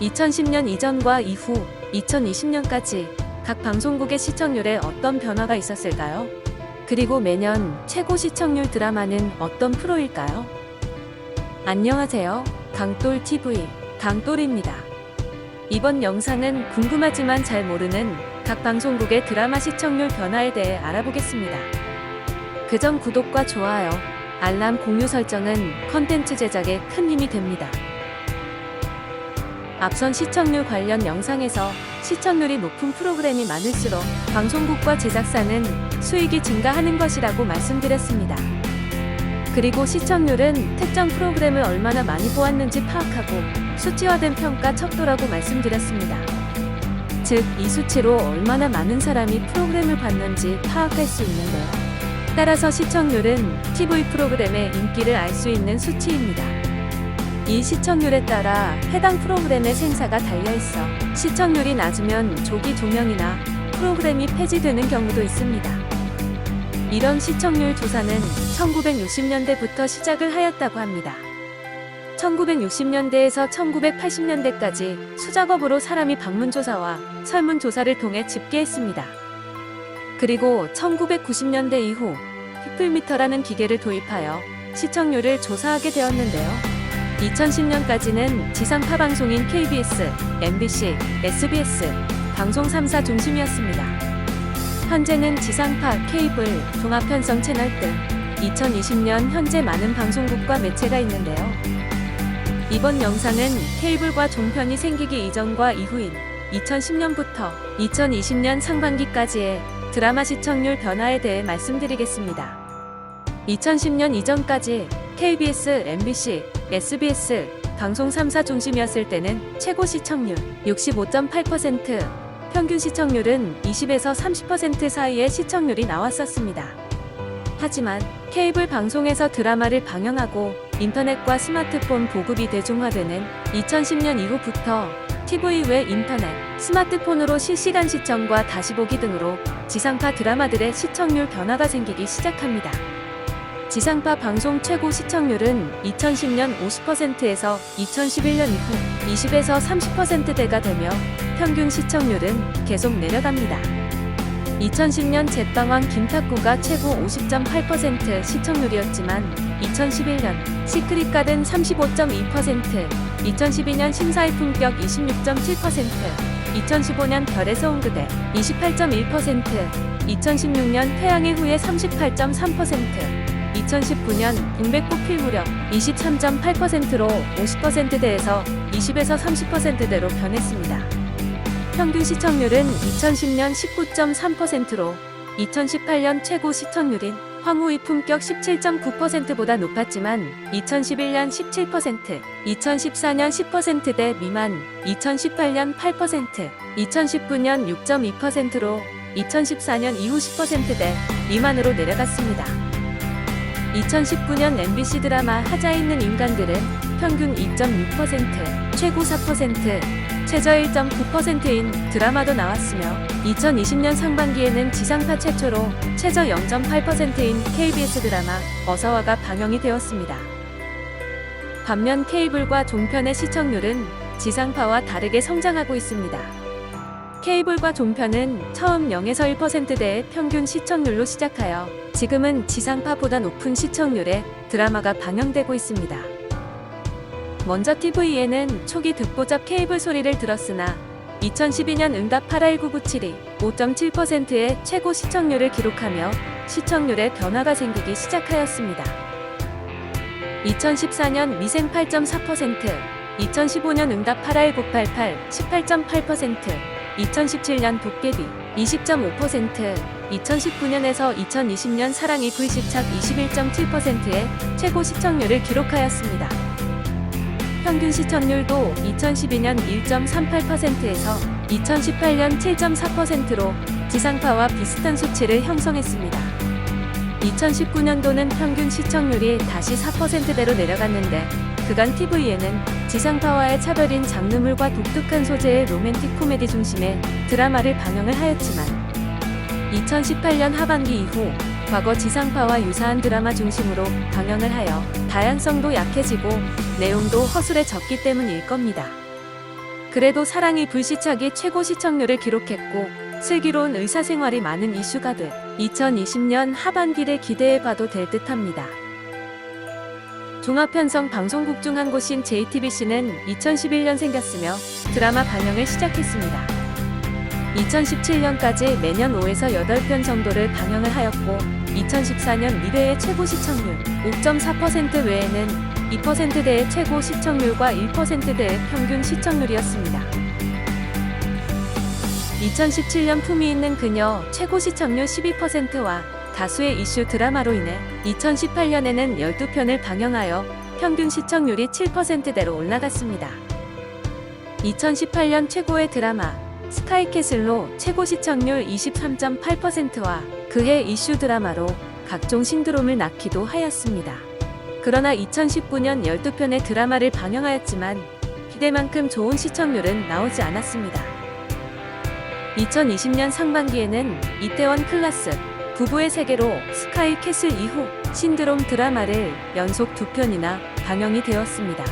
2010년 이전과 이후 2020년까지 각 방송국의 시청률에 어떤 변화가 있었을까요? 그리고 매년 최고 시청률 드라마는 어떤 프로일까요? 안녕하세요. 강돌 TV 강돌입니다. 이번 영상은 궁금하지만 잘 모르는 각 방송국의 드라마 시청률 변화에 대해 알아보겠습니다. 그점 구독과 좋아요, 알람 공유 설정은 컨텐츠 제작에 큰 힘이 됩니다. 앞선 시청률 관련 영상에서 시청률이 높은 프로그램이 많을수록 방송국과 제작사는 수익이 증가하는 것이라고 말씀드렸습니다. 그리고 시청률은 특정 프로그램을 얼마나 많이 보았는지 파악하고 수치화된 평가 척도라고 말씀드렸습니다. 즉, 이 수치로 얼마나 많은 사람이 프로그램을 봤는지 파악할 수 있는데요. 따라서 시청률은 TV 프로그램의 인기를 알 수 있는 수치입니다. 이 시청률에 따라 해당 프로그램의 생사가 달려있어 시청률이 낮으면 조기 종영이나 프로그램이 폐지되는 경우도 있습니다. 이런 시청률 조사는 1960년대부터 시작을 하였다고 합니다. 1960년대에서 1980년대까지 수작업으로 사람이 방문조사와 설문조사를 통해 집계했습니다. 그리고 1990년대 이후 피플미터라는 기계를 도입하여 시청률을 조사하게 되었는데요. 2010년까지는 지상파 방송인 KBS, MBC, SBS 방송 3사 중심이었습니다. 현재는 지상파, 케이블, 종합편성 채널 등 2020년 현재 많은 방송국과 매체가 있는데요. 이번 영상은 케이블과 종편이 생기기 이전과 이후인 2010년부터 2020년 상반기까지의 드라마 시청률 변화에 대해 말씀드리겠습니다. 2010년 이전까지 KBS, MBC, SBS 방송 3사 중심이었을 때는 최고 시청률 65.8%, 평균 시청률은 20에서 30% 사이의 시청률이 나왔었습니다. 하지만 케이블 방송에서 드라마를 방영하고 인터넷과 스마트폰 보급이 대중화되는 2010년 이후부터 TV 외 인터넷, 스마트폰으로 실시간 시청과 다시 보기 등으로 지상파 드라마들의 시청률 변화가 생기기 시작합니다. 지상파 방송 최고 시청률은 2010년 50%에서 2011년 이후 20에서 30%대가 되며 평균 시청률은 계속 내려갑니다. 2010년 제빵왕 김탁구가 최고 50.8% 시청률이었지만 2011년 시크릿 가든 35.2%, 2012년 심사의 품격 26.7%, 2015년 별의 소음그대 28.1%, 2016년 태양의 후예 38.3%, 2019년 인백꽃 필무력 23.8%로 50%대에서 20에서 30%대로 변했습니다. 평균 시청률은 2010년 19.3%로 2018년 최고 시청률인 황후이 품격 17.9%보다 높았지만 2011년 17%, 2014년 10%대 미만, 2018년 8%, 2019년 6.2%로 2014년 이후 10%대 미만으로 내려갔습니다. 2019년 MBC 드라마 하자 있는 인간들은 평균 2.6%, 최고 4%, 최저 1.9%인 드라마도 나왔으며 2020년 상반기에는 지상파 최초로 최저 0.8%인 KBS 드라마 어서와가 방영이 되었습니다. 반면 케이블과 종편의 시청률은 지상파와 다르게 성장하고 있습니다. 케이블과 종편은 처음 0에서 1%대의 평균 시청률로 시작하여 지금은 지상파보다 높은 시청률의 드라마가 방영되고 있습니다. 먼저 TV에는 초기 듣보잡 케이블 소리를 들었으나 2012년 응답 819972 5.7%의 최고 시청률을 기록하며 시청률에 변화가 생기기 시작하였습니다. 2014년 미생 8.4%, 2015년 응답 81988 18.8%, 2017년 도깨비 20.5%, 2019년에서 2020년 사랑이 불시착 21.7%의 최고 시청률을 기록하였습니다. 평균 시청률도 2012년 1.38%에서 2018년 7.4%로 지상파와 비슷한 수치를 형성했습니다. 2019년도는 평균 시청률이 다시 4%대로 내려갔는데 그간 TV에는 지상파와의 차별인 장르물과 독특한 소재의 로맨틱 코미디 중심의 드라마를 방영을 하였지만 2018년 하반기 이후 과거 지상파와 유사한 드라마 중심으로 방영을 하여 다양성도 약해지고 내용도 허술해졌기 때문일 겁니다. 그래도 사랑이 불시착이 최고 시청률을 기록했고 슬기로운 의사생활이 많은 이슈가 돼 2020년 하반기를 기대해봐도 될 듯합니다. 종합편성 방송국 중 한 곳인 JTBC는 2011년 생겼으며 드라마 방영을 시작했습니다. 2017년까지 매년 5에서 8편 정도를 방영을 하였고 2014년 미래의 최고 시청률 5.4% 외에는 2%대의 최고 시청률과 1%대의 평균 시청률이었습니다. 2017년 품위 있는 그녀 최고 시청률 12%와 다수의 이슈 드라마로 인해 2018년에는 12편을 방영하여 평균 시청률이 7%대로 올라갔습니다. 2018년 최고의 드라마 스카이캐슬로 최고 시청률 23.8%와 그해 이슈 드라마로 각종 신드롬을 낳기도 하였습니다. 그러나 2019년 12편의 드라마를 방영하였지만 기대만큼 좋은 시청률은 나오지 않았습니다. 2020년 상반기에는 이태원 클라스 부부의 세계로 스카이 캐슬 이후 신드롬 드라마를 연속 두 편이나 방영이 되었습니다.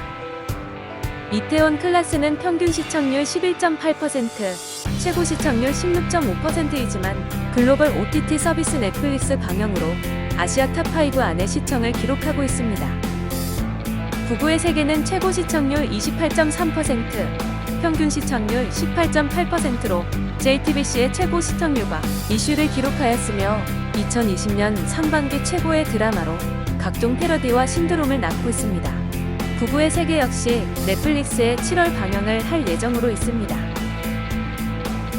이태원 클라스는 평균 시청률 11.8%, 최고 시청률 16.5%이지만 글로벌 OTT 서비스 넷플릭스 방영으로 아시아 탑5 안에 시청을 기록하고 있습니다. 부부의 세계는 최고 시청률 28.3%, 평균 시청률 18.8%로 JTBC의 최고 시청률과 이슈를 기록하였으며 2020년 상반기 최고의 드라마로 각종 패러디와 신드롬을 낳고 있습니다. 부부의 세계 역시 넷플릭스에 7월 방영을 할 예정으로 있습니다.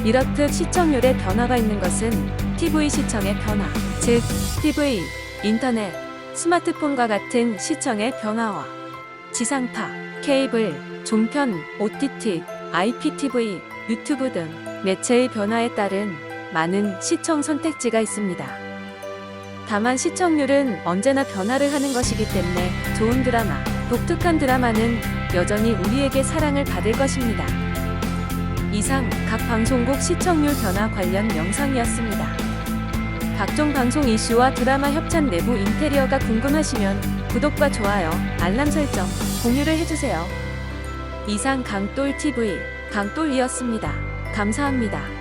이렇듯 시청률에 변화가 있는 것은 TV 시청의 변화, 즉 TV, 인터넷, 스마트폰과 같은 시청의 변화와 지상파, 케이블, 종편, OTT, IPTV, 유튜브 등 매체의 변화에 따른 많은 시청 선택지가 있습니다. 다만 시청률은 언제나 변화를 하는 것이기 때문에 좋은 드라마, 독특한 드라마는 여전히 우리에게 사랑을 받을 것입니다. 이상 각 방송국 시청률 변화 관련 영상이었습니다. 각종 방송 이슈와 드라마 협찬 내부 인테리어가 궁금하시면 구독과 좋아요, 알람 설정, 공유를 해주세요. 이상 강돌TV 강돌이었습니다. 감사합니다.